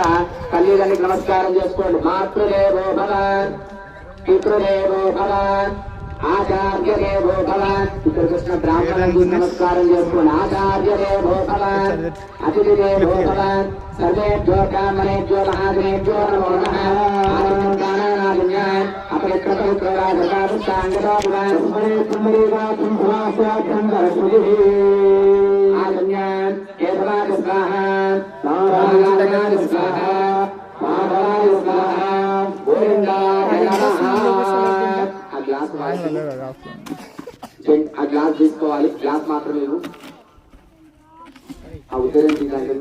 కూడా తల్లిదండ్రికి నమస్కారం చేసుకోండి. మాతృదేవో భవ పితృదేవో భవ ఆచార్యదేవో భవ. ఇక్కడికి వచ్చిన బ్రాహ్మణులకు నమస్కారం చేసుకోండి. ఆచార్యదేవో భవ అతిథిదేవో భవ. సర్వేభ్యో బ్రాహ్మణేభ్యో మహాజనేభ్యో నమో నమః. స్వాహ నారాయణాయ స్వాహ మాధవాయ స్వాహ గోవిందాయ ఆ గ్లాస్ ఆ గ్లాస్ తీసుకోవాలి గ్లాస్ మాత్రం మీరు ఆ ఉద్యోగం దాని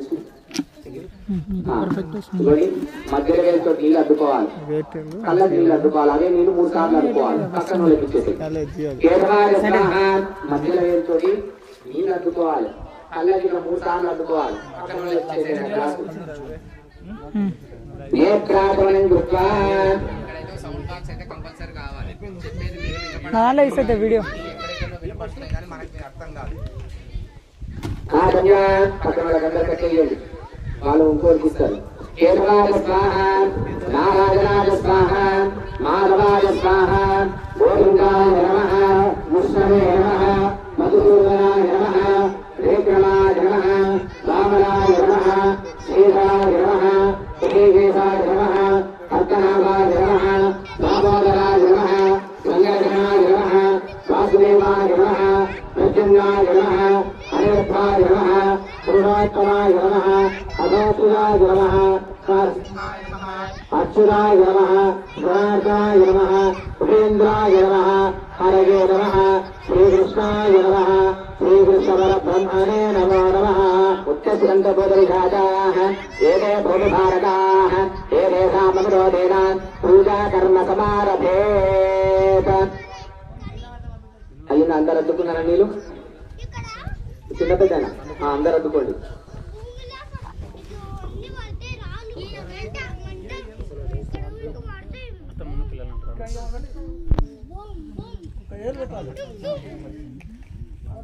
మధ్యలో వేలతో నీళ్ళు అద్దుకోవాలి కళ్ళ నీళ్ళు అద్దుకోవాలి అవే నీళ్ళు మూడు సార్లు అడ్డుకోవాలి పక్కన వాళ్ళకి ఇచ్చేసి మధ్యలో వేలతో నీళ్ళు అద్దుకోవాలి కళ్ళకి ఇట్లా మూడు సార్లు అద్దుకోవాలి. పక్కన వాళ్ళకి ఇచ్చేసేయండి ఆ గ్లాసు. నేత్రాపరణం కృత్వా ఇక్కడైతే సౌండ్ బాక్స్ అయితే కంపల్సరీ కావాలి చెప్పేది మీరు వినపడాలి నాలో ఇస్తుంది వీడియో వాళ్ళు ఇంకోరికి ఇస్తారు కేశవాయ స్వాహ నారాయణాయ స్వాహ మాధవాయ స్వాహ గోవిందాయ నమ విష్ణవే నమ మధుసూదనాయ నమ. త్రివిక్రమాయ నమ వామనాయ నమ శ్రీధరాయ నమ శ్రీకేశాయ నమ పద్మనాభాయ నమ దామోదరాయ నమ సంగజనాయ నమ వాసుదేవాయ నమ ప్రద్యుమ్నాయ నమ అనిరుద్ధాయ నమ పురుషోత్తమాయ నమ అధోత్రుజాయ నమ అచ్యుతాయ నమ జనార్దనాయ నమ ఉపేంద్రాయ నమ హరగే నమ శ్రీకృష్ణాయ నమ శ్రీకృష్ణ బ్రహ్మణే నమో నమ ఉచ్చస్యంత బోధరిషాచాః ఏదే భూమి భారతాః ఏదేషామనురోధేన పూజా కర్మ సమారభేత్ అయ్యింది అందరు అద్దుకున్నారా నీళ్ళు? చిన్న పెద్దనా ఆ, అందరు అద్దుకోండి.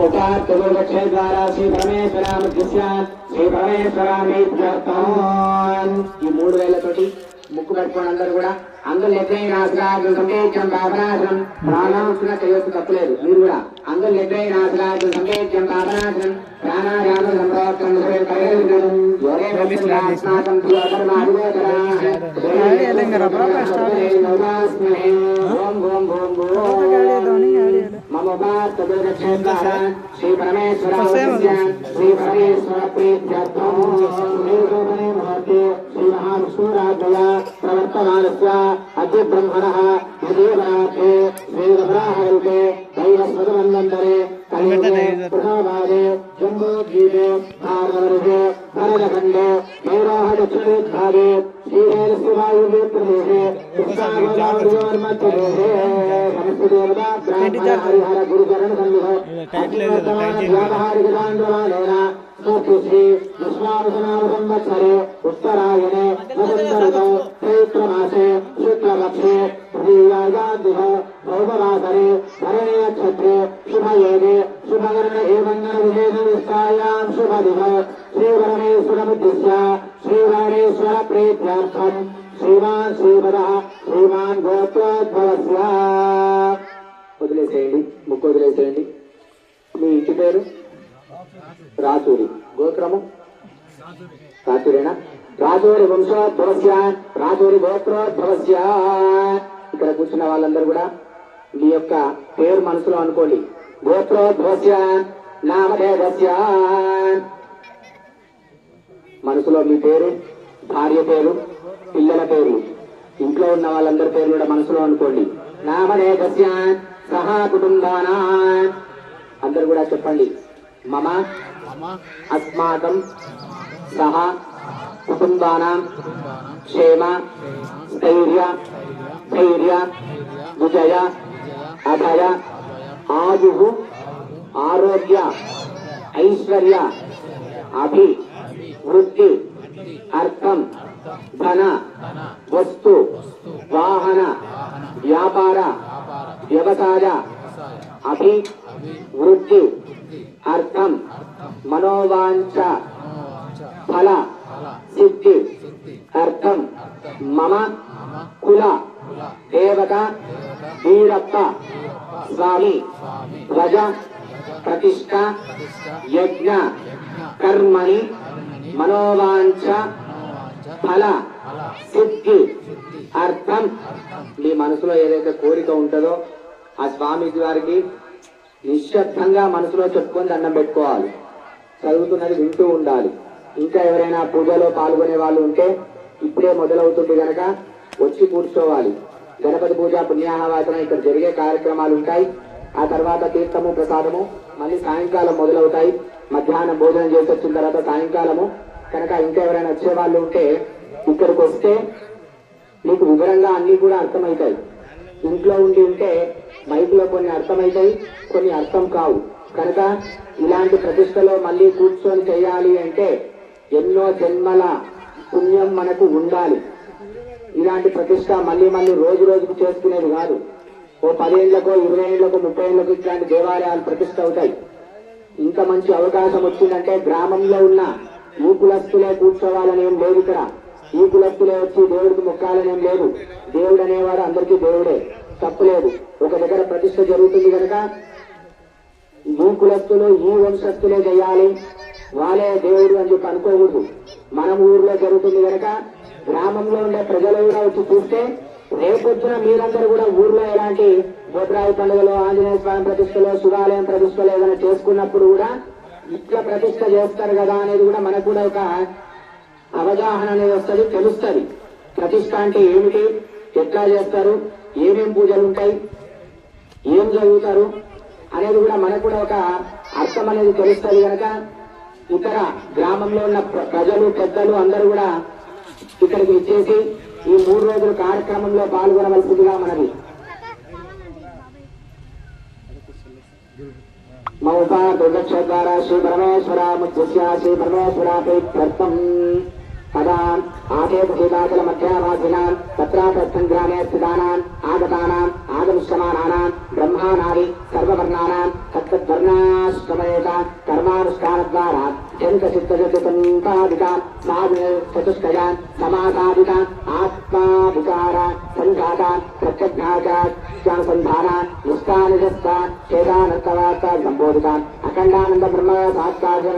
मम उपात्तुर्वक्षे द्वारा శ్రీ పరమేశ్వరామధ్యస్య శ్రీ పరమేశ్వరామేత్యర్థాన్ ఈ మూడు వేలతోటి ముక్కు పెట్టుకోండి అందరు కూడా అందరు లెక్కై నాశరాజు సంపేత్యం పాపనాశనం. ప్రాణాంశన చేయొచ్చు తప్పలేదు మీరు కూడా అందరు లెక్కై నాశరాజు పాపనాశనం ప్రాణాయామ శ్రీ పరమేశ్వర శ్రీ పరమేశ్వర ప్రీత్యర్థం भगवान् विष्णुराज्ञया प्रवर्तमानस्य अतिब्रह्मणः यदेवरात्रे वेदभ्राहन्ते दैवस्वतमन्वन्तरे कलियुगे गृहभागे जम्बोद्वीपे भारवर्गे भरतखण्डे गौराहदक्षिणोद्भागे श्रीहेलस्य वायुवे प्रदेशे मध्यदेशे సంవత్సరే ఉత్తరాయణే నవంతరతో చైత్రమాసే శుక్లపక్షే తృతీయాగాదిహ భౌమవాసరే భరణే నక్షత్రే శుభయోగే శుభగరణ ఏమంగళ విశేష నిష్టాయాం శుభదిహ శ్రీవరణేశ్వరముద్దిశ్య శ్రీవరణేశ్వర ప్రేత్యార్థం. శ్రీమాన్ శ్రీమద శ్రీమాన్ గోత్రోద్భవస్య. వదిలేసేయండి ముక్కు వదిలేసేయండి. మీ ఇంటి పేరు? రాచూరి గోత్రము? రాచూరేనా రాజోరి వంశోద్భవస్య రాజోరి గోత్రోద్భవస్య. ఇక్కడ కూర్చున్న వాళ్ళందరూ కూడా మీ యొక్క పేరు మనసులో అనుకోండి. గోత్రోద్భవస్య నామధేయస్య. మనసులో మీ పేరు? భార్య పేరు పిల్లల పేరు. ఇంట్లో ఉన్న వాళ్ళందరి పేరు కూడా మనసులో అనుకోండి. నామదేవస్య సహా కుటుంబానా. అందరు కూడా చెప్పండి. మమ అస్మాకం సహా కుటుంబానా. క్షేమ స్థైర్య ధైర్య విజయ అభయ ఆయు ఆరోగ్య ఐశ్వర్య అభి వృద్ధి. అర్థం ధన వస్తు వాహన వ్యాపార వ్యవసాయ అభి వృద్ధి అర్థం మనోవాంఛ ఫల సిద్ధి అర్థం మమ కుల దేవత వీరప్ప స్వామి ధ్వజ ప్రతిష్ట యజ్ఞ కర్మణి మనోవాంఛ ఫల సిద్ధి అర్థం. మీ మనసులో ఏదైతే కోరిక ఉంటుందో ఆ స్వామీజీ వారికి నిశ్శబ్దంగా మనసులో చెప్పుకొని దండం పెట్టుకోవాలి. చదువుతున్నది వింటూ ఉండాలి. ఇంకా ఎవరైనా పూజలో పాల్గొనే వాళ్ళు ఉంటే ఇప్పుడే మొదలవుతుంది కనుక వచ్చి కూర్చోవాలి. గణపతి పూజ పుణ్యాహవాచన ఇక్కడ జరిగే కార్యక్రమాలు ఉంటాయి. ఆ తర్వాత తీర్థము ప్రసాదము మళ్ళీ సాయంకాలం మొదలవుతాయి. మధ్యాహ్నం భోజనం చేసి వచ్చిన తర్వాత సాయంకాలము కనుక ఇంకా ఎవరైనా వచ్చే వాళ్ళు ఉంటే ఇక్కడికి వస్తే మీకు వివరంగా అన్ని కూడా అర్థమవుతాయి. ఇంట్లో ఉండి ఉంటే మైకులో కొన్ని అర్థమవుతాయి కొన్ని అర్థం కావు. కనుక ఇలాంటి ప్రతిష్టలో మళ్ళీ కూర్చొని చేయాలి అంటే ఎన్నో జన్మల పుణ్యం మనకు ఉండాలి. ఇలాంటి ప్రతిష్ట మళ్ళీ మళ్ళీ రోజు రోజుకు చేసుకునేది కాదు. ఓ పదేళ్ళకో ఇరవై ఏళ్ళకో ముప్పై ఏళ్ళకు ఇట్లాంటి దేవాలయాలు ప్రతిష్ట అవుతాయి. ఇంత మంచి అవకాశం వచ్చిందంటే గ్రామంలో ఉన్న ఈ కులస్తులే కూర్చోవాలని ఏం లేదు ఇక్కడ. ఈ కులస్తులే వచ్చి దేవుడికి మొక్కాలనేం లేదు. దేవుడు అనేవాడు అందరికీ దేవుడే. తప్పులేదు ఒక దగ్గర ప్రతిష్ట జరుగుతుంది కనుక ఈ కులస్తులు ఈ వంశస్థులే చేయాలి. వాళ్ళే దేవుడు అని చెప్పి అనుకోకూడదు. మనం ఊర్లో జరుగుతుంది కనుక గ్రామంలో ఉండే ప్రజలు కూడా వచ్చి చూస్తే రేపొచ్చిన మీరందరూ కూడా ఊర్లో ఎలాంటి బొద్రాయి పండుగలో ఆంజనేయ స్వామి ప్రతిష్టలో శివాలయం ప్రతిష్టలో ఏదైనా చేసుకున్నప్పుడు కూడా ఇట్లా ప్రతిష్ట చేస్తారు కదా అనేది కూడా మనకు కూడా ఒక అవగాహన అనేది వస్తుంది తెలుస్తుంది. ప్రతిష్ట అంటే ఏమిటి? ఎట్లా చేస్తారు? ఏమేం పూజలు ఉంటాయి? ఏం చదువుతారు అనేది కూడా మనకు కూడా ఒక అర్థం అనేది తెలుస్తుంది కనుక ఇతర గ్రామంలో ఉన్న ప్ర- ప్రజలు పెద్దలు అందరూ కూడా ఇక్కడికి ఇచ్చేసి ఈ మూడు రోజుల కార్యక్రమంలో పాల్గొనవలసిందిగా మనది మౌపా దుర్గక్ష శ్రీ పరమేశ్వర ముద్య శ్రీ పరమేశ్వర ప్రీత్యర్థం తదా ఆదేశీలాచల మధ్యావాసినాం తత్రాతస్థం గ్రామే స్థితానాం ఆగతానాం ఆగమిష్యమానానాం బ్రహ్మానాది సర్వవర్ణానాం తత్తద్వర్ణాశ్రమేత కర్మానుష్ఠానద్వారా జనిత చిత్తజతిసంపాదికాన్ చతుష్టయాన్ సమాసాదికాన్ ఆత్మాధికార సంఘాతాన్ ప్రత్యజ్ఞాచానుసంధానాన్ నిష్టానిజస్థాన్ చేదానంతవార్త సంబోధితాన్ అఖండానంద బ్రహ్మ సాత్కార్జన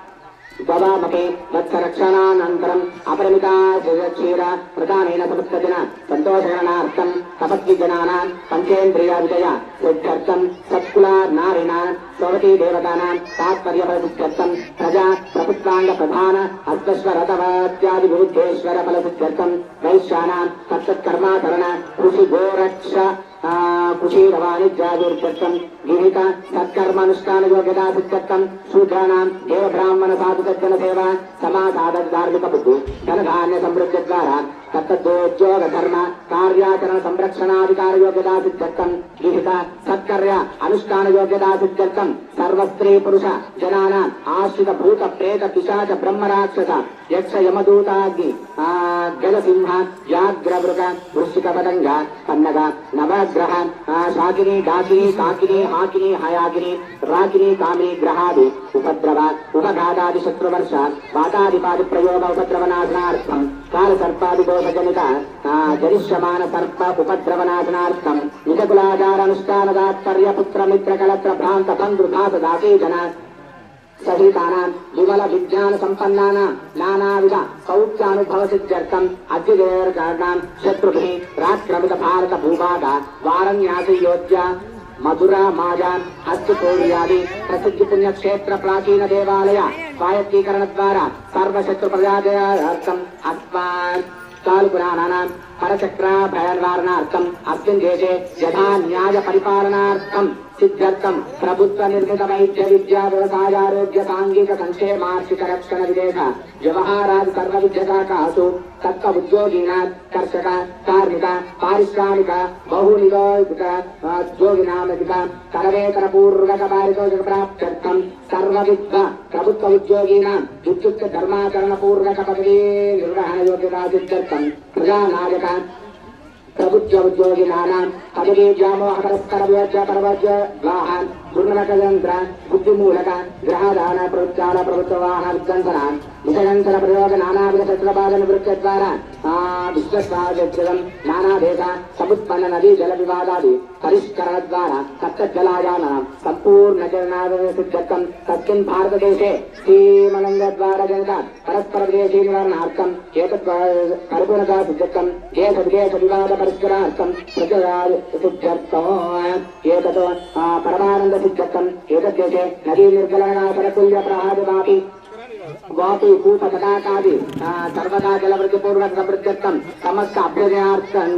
ప్రవేశాన్ అగ్నిభజాన్ చారాన్ చోరాది సమస్త పీడా పరిహారార్థం గవామకే వత్సరక్షణానంతరం అపరిమితా క్షీర ప్రధానేన సముత్సజన సంతోషరణార్థం తపద్విజనానాం పంచేంద్రియ విజయ సిద్ధ్యర్థం సత్కుల నారిణ స్వవతీ దేవతానాం తాత్పర్యఫలసిద్ధ్యర్థం ప్రజా ప్రభుత్వాంగ ప్రధాన హస్తస్వరతవాత్యాది విరుద్ధేశ్వర ఫలసిద్ధ్యర్థం వైశ్యానాం తత్కర్మాచరణ కృషి గోరక్ష కుశీరవాణిజ్యాదుర్గతం విహిత సత్కర్మానుష్ఠాన యోగ్యతా సిద్ధత్వం శూద్రాణం దేవ బ్రాహ్మణ సాధు సజ్జన సేవ సమాసాధ ధార్మిక బుద్ధి ధన ధాన్య సమృద్ధి ద్వారా తత్తోద్యోగ ధర్మ కార్యాచరణ సంరక్షణాధికార యోగ్యతా సిద్ధం విహిత సత్కర్య అనుష్ఠాన యోగ్యతా సిద్ధం సర్వస్త్రీ పురుష జనాన ఆశ్రిత భూత ప్రేత పిశాచ బ్రహ్మరాక్షస యక్ష యమదూతాగ్ని ఆ జలసింహ వ్యాఘ్రమృగ వృశ్చిక పతంగ కన్నగ నవగ్రహ శాకిని డాకిని కాకిని హాకిని హయాకిని రాకిని కామిని గ్రహాది ఉపద్రవ ఉపఘాతాది శత్రువర్ష వాతాదిపాది ప్రయోగ ఉపద్రవనాశనార్థం కాల సర్పాది దోషజనిత జరిష్యమాన సర్ప ఉపద్రవనాశనార్థం నిజకులాచారానుష్ఠాన తాత్పర్య పుత్ర మిత్ర కళత్ర భ్రాంత బంధు భాస దాసీ సహితానాం విమల విజ్ఞాన సంపన్నానాం నానావిధ సౌఖ్యానుభవ సిద్ధ్యర్థం అద్యుదేర్గాణాం శత్రుభి రాక్రమిత భారత భూభాగ వారణ్యాసి వారణ్యాసయోధ్య మధుర మాజాన్ హస్తపౌర్యాది ప్రసిద్ధి పుణ్యక్షేత్ర ప్రాచీన దేవాలయ స్వాయత్తీకరణ ద్వారా సర్వశత్రు ప్రజాజయార్థం అస్మాన్ కాలుపురాణానాం పరచక్రాభయనివారణార్థం అస్మిన్ దేశే యథా న్యాయ పరిపాలనార్థం సిద్ధ్యర్థం. ప్రభుత్వ నిర్మిత వైద్య విద్యా వ్యవసాయారోగ్య సాంఘిక సంక్షేమార్థిక రక్షణ విదేశ వ్యవహారాది సర్వ విద్యకాకాసు తత్వ ఉద్యోగిన కర్షక కార్మిక పారిశ్రామిక బహునియోగిత ఉద్యోగినామిక సర్వేతర పూర్వక పారితోషిక ప్రాప్త్యర్థం సర్వవిద్వ ప్రభుత్వ ఉద్యోగిన విద్యుత్ ధర్మాచరణ పూర్వక పదవీ నిర్వహణ యోగ్యతా సిద్ధ్యర్థం ప్రజానాయక ప్రభుత్వ ఉద్యోగినానాం పదవీ వ్యామోహ పరస్పర వ్యోజ్య పరవజ్య వాహన్ దుర్నకయంత్ర బుద్ధిమూలక గ్రహదాన ప్రవృత్తాల ప్రభుత్వ వాహన విధ్వంసనాన్ విషయంతర ప్రయోగ నానావిధ శస్త్రపాద నివృత్తి ద్వారా ఆ విశ్వస్వాజం నానాదేశ సముత్పన్న నదీ జల వివాదాది పరిష్కరణ ద్వారా సప్త జలాయాన సంపూర్ణ జలనాద సిద్ధత్వం తస్మిన్ భారతదేశే శ్రీమలంగ ద్వారా జనత పరస్పర విదేశీ నివారణార్థం ఏతత్ పరిపూర్ణతా సిద్ధత్వం దేశ విదేశ వివాద పరిష్కరార్థం ప్రజా సిద్ధత్వం ఏతత్ ఆ, పరమానంద సిద్ధత్వం ఏతద్దేశే నదీ నిర్గలన పరతుల్య ప్రహాదిమాపి గోపి కూప తటాకాది సర్వదా జలవృత్తి పూర్వక సమృద్ధ్యర్థం సమస్త అభ్యుదయార్థం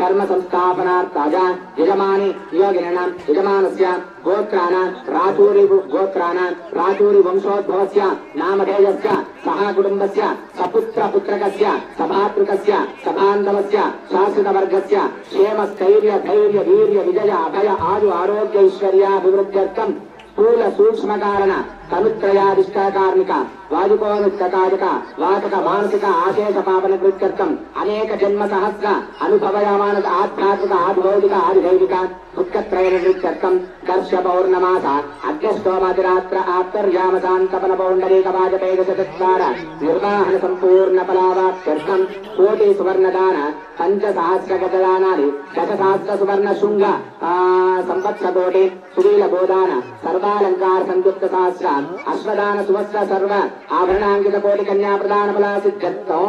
కర్మ సంస్థాపనార్థాయ యజమాని యోగినాం యజమానస్య గోత్రాణాం రాచూరి గోత్రాణాం రాచూరి వంశోద్భవస్య నామధేయస్య సహ కుటుంబస్య సపుత్ర పుత్రకస్య సభాతృకస్య సభాంధవస్య శాశ్వత వర్గస్య క్షేమ స్థైర్య ధైర్య వీర్య విజయ అభయ ఆరు ఆరోగ్య ఐశ్వర్యాభివృద్ధ్యర్థం స్థూల సూక్ష్మ కారణ తనుత్రయాదిష్ట కార్మిక వాతక మానసిక ఆశేష పాపన కృత్యర్థం అనేక జన్మ సహస్ర అనుభవయమాన ఆధ్యాత్మిక ఆదిభౌతిక ఆదిదైవిక దుఃఖత్రయ నివృత్యర్థం దర్శ పౌర్ణమాస అగ్రష్టోమతిరాత్ర ఆత్తర్యామశాంతపన పౌండరీక వాజపేయ చతుద్వార నిర్వాహణ సంపూర్ణ ఫలావాప్త్యర్థం కోటి సువర్ణదాన పంచ సహస్ర గజదానాని దశ సహస్ర సువర్ణ శృంగ సంవత్సర కోటి సుశీల గోదాన సర్వాలంకార సంయుక్త సహస్ర అశ్వదాన సువస్త్ర సర్వ ఆభరణాంకిత కోటి కన్యా ప్రధాన ఫల సిద్ధత్వం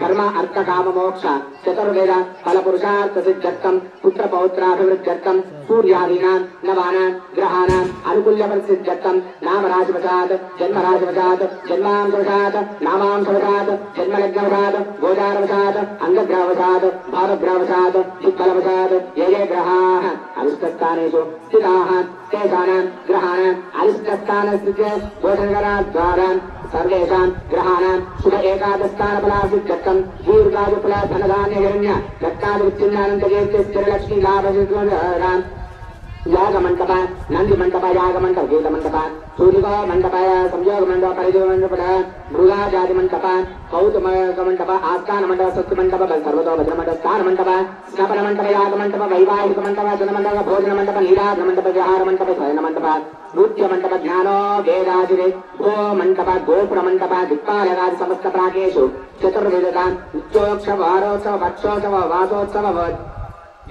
కర్మ అర్థ కామ మోక్ష చతుర్వేద ఫల పురుషార్థ సిద్ధత్వం పుత్ర పౌత్రాభివృద్ధత్వం సూర్యాదీనా నవానాం గ్రహాణాం అనుకూల్య పరిసిద్ధ్యర్థం నామరాశివశాత్ జన్మరాశివశాత్ జన్మాంశవశాత్ నామాంశవశాత్ జన్మలగ్నవశాత్ గోచారవశాత్ అంగగ్రహవశాత్ భావగ్రహవశాత్ చిత్తలవశాత్ ఏ ఏ గ్రహా అరిష్టస్థానేషు స్థితాः. तेषाणां ग्रहाणाम् अरिष्टस्थानस्थिते गोचरगणाद्वारा सर्वेषां ग्रहाणां शुभ एकादस्थानफलासिद्धत्तं दीर्घायुफल धनधान्यहिरण्य रत्नादिविच्छिन्नानन्तकीर्तिस्थिरलक्ष्मी नंद मंडप याग मंडप गीत मंडप सूर्य मंडप संयोग मंडप परिदेव मंडप मृगा जाति मंडप कौतम मंडप आस्थान मंडप सत्य मंडप बल सर्वतो भजन मंडप स्थान मंडप स्नापन मंडप याग मंडप वैवाहिक मंडप जन मंडप भोजन मंडप नीराग मंडप विहार मंडप शयन मंडप नृत्य मंडप ज्ञान वेदाधि गो मंडप गोपुर मंडप दिक्पालगादि समस्त प्रागेषु चतुर्विधता नित्योत्सव वारोत्सव वक्षोत्सव वासोत्सव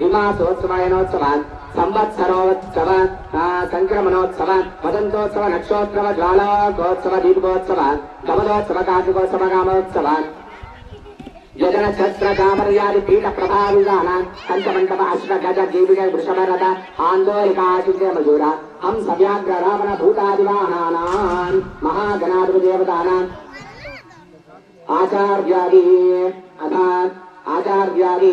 विमासोत्सवायनोत्सवान् సంవత్సరోత్సవ సంక్రమణోత్సవ వదంతోత్సవ నక్షోత్సవ జ్వాలాకోత్సవ దీపకోత్సవ కమలోత్సవ కార్తీకోత్సవ కామోత్సవ యజన ఛత్ర కామర్యాది పీఠ ప్రభావిధాన పంచమంటప అశ్వ గజ జీవిక వృషభరథ ఆందోళికాశిత్య మధుర హం సవ్యాగ్ర రావణ భూతాదివాహనానాం మహాగణాధిపతి దేవతానాం. ఆచార్యాది అథాత్ ఆచార్యాది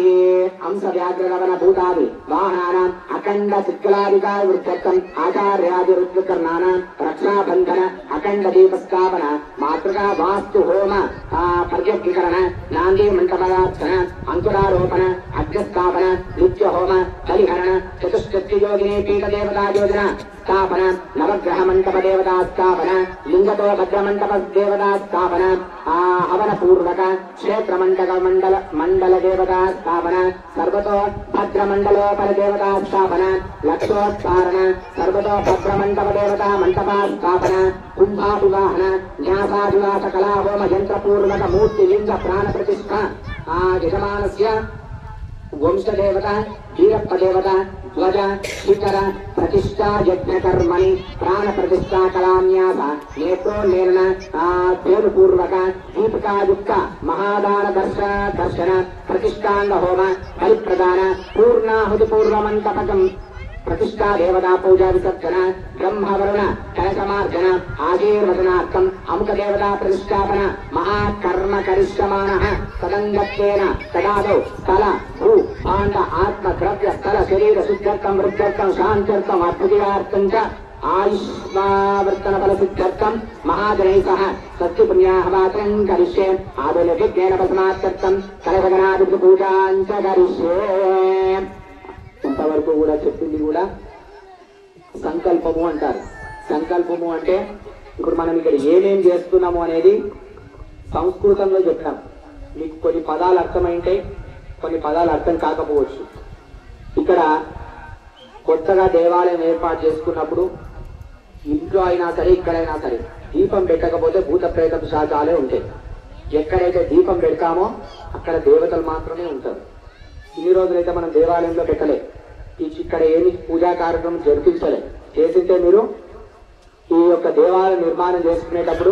హంస వ్యాఘ్రలవన భూతాది వాహనానాం అఖండ శిక్కలాదికాయ వృద్ధత్వం ఆచార్యాది రుద్రకర్ణానాం రక్షాబంధన అఖండ దీపస్థాపన మాతృకా వాస్తు హోమ ఆ, నాందీ మంటపదార్చన అంకురారోపణ అగ్రస్థాపన నిత్య హోమ బలిహరణ చతుష్టి యోగిని పీఠ దేవతా యోజన స్థాపన నవగ్రహ మంటప దేవతా స్థాపన లింగతో భద్ర మంటప దేవతా స్థాపన ఆ హవన పూర్వక క్షేత్ర మండల మండల మండల దేవతా స్థాపన సర్వతో భద్ర మండలోపర దేవతా స్థాపన లక్షోత్సారణ సర్వతో భద్ర మండప దేవతా మంటప స్థాపన కుంభాభివాహన న్యాసాదివాస కళాహోమ యంత్రపూర్వక మూర్తి లింగ ప్రాణ ప్రతిష్ఠ ఆ యజమానస్య వంశదేవత వీరప్ప దేవత ధ్వజ శిఖర ప్రతిష్టా యజ్ఞకర్మణి ప్రాణ ప్రతిష్టా కళాన్యాస నేత్రో నేత్రోన్నేరణ పూర్వక దీపికాయుక్త మహాదాన దర్శ దర్శన ప్రతిష్టాంగ హోమ బలిప్రదాన పూర్ణాహుతి పూర్వమంతపకం ప్రతిష్టా దేవతా పూజా విసర్జన బ్రహ్మవరుణ కలసమార్జన ఆశీర్వచనార్థం అముక దేవతా ప్రతిష్టాపన మహాకర్మ కరిష్యమాణ సదంగత్వేన తదాదౌ స్థల భూ పాండ ఆత్మ ద్రవ్య స్థల శరీర శుద్ధ్యర్థం వృద్ధ్యర్థం శాంత్యర్థం అద్భుతార్థం చ ఆయుష్మావర్తన ఫల సిద్ధ్యర్థం మహాజనై సహ సత్యపుణ్యాహమాత్రం కరిష్యే ఆదుల విజ్ఞాన పసమాత్యర్థం కలసగనాది చ కరిష్యే వరకు కూడా చెప్పింది కూడా సంకల్పము అంటారు. సంకల్పము అంటే ఇప్పుడు మనం ఇక్కడ ఏమేం చేస్తున్నాము అనేది సంస్కృతంలో చెప్పాం మీకు కొన్ని పదాలు అర్థమైంటే కొన్ని పదాలు అర్థం కాకపోవచ్చు. ఇక్కడ కొత్తగా దేవాలయం ఏర్పాటు చేసుకున్నప్పుడు ఇంట్లో అయినా సరే ఇక్కడైనా సరే దీపం పెట్టకపోతే భూత ప్రేతం పిశాచాలే ఉంటాయి. ఎక్కడైతే దీపం పెడతామో అక్కడ దేవతలు మాత్రమే ఉంటారు. ఇన్ని రోజులైతే మనం దేవాలయంలో పెట్టలేదు ఇక్కడ ఏమి పూజా కార్యక్రమం జరిపించలే. చేసింటే మీరు ఈ యొక్క దేవాలయం నిర్మాణం చేసుకునేటప్పుడు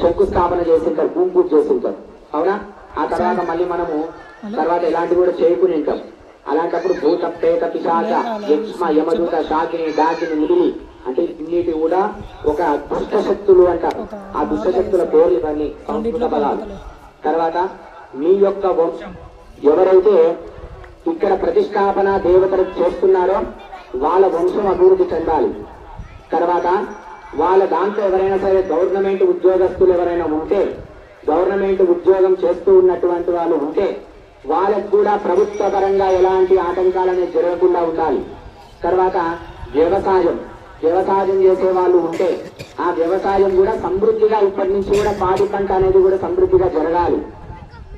శంకుస్థాపన చేసింటారు భూమి పూజ చేసింటారు. అవునా? ఆ తర్వాత మళ్ళీ మనము తర్వాత ఎలాంటి కూడా చేయకుని ఉంటాం. అలాంటప్పుడు భూత ప్రేత పిశాచ యక్ష్మ యమదూత శాకిని డాకిని మిడిలి అంటే ఇన్నిటి కూడా ఒక దుష్ట శక్తులు అంటారు ఆ దుష్ట శక్తుల పేర్లు ఇవన్నీ సంస్కృత పదాలు. తర్వాత మీ యొక్క వంశం ఎవరైతే ఇక్కడ ప్రతిష్టాపన దేవతలు చేస్తున్నారో వాళ్ళ వంశం అభివృద్ధి చెందాలి. తర్వాత వాళ్ళ దాంట్లో ఎవరైనా సరే గవర్నమెంట్ ఉద్యోగస్తులు ఎవరైనా ఉంటే గవర్నమెంట్ ఉద్యోగం చేస్తూ ఉన్నటువంటి వాళ్ళు ఉంటే వాళ్ళకు కూడా ప్రభుత్వ పరంగా ఎలాంటి ఆటంకాలనే జరగకుండా ఉండాలి. తర్వాత వ్యవసాయం. వ్యవసాయం చేసే వాళ్ళు ఉంటే ఆ వ్యవసాయం కూడా సమృద్ధిగా ఇప్పటి నుంచి కూడా పాడి పంట అనేది కూడా సమృద్ధిగా జరగాలి.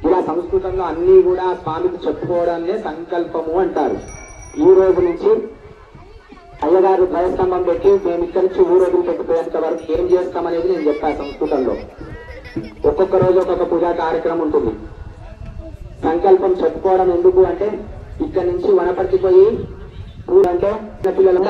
ఇలా సంస్కృతంలో అన్ని కూడా స్వామికి చెప్పుకోవడాన్నే సంకల్పము అంటారు. ఈ రోజు నుంచి అయ్యగారు భయస్తంభం పెట్టి మేము ఇక్కడి నుంచి ఊరోజులు పెట్టిపోయేంత వరకు ఏం చేస్తామనేది నేను చెప్పాను సంస్కృతంలో. ఒక్కొక్క రోజు ఒక్కొక్క పూజా కార్యక్రమం ఉంటుంది. సంకల్పం చెప్పుకోవడం ఎందుకు అంటే ఇక్కడి నుంచి వనపర్తి పోయి ఊరంటే పిల్లలు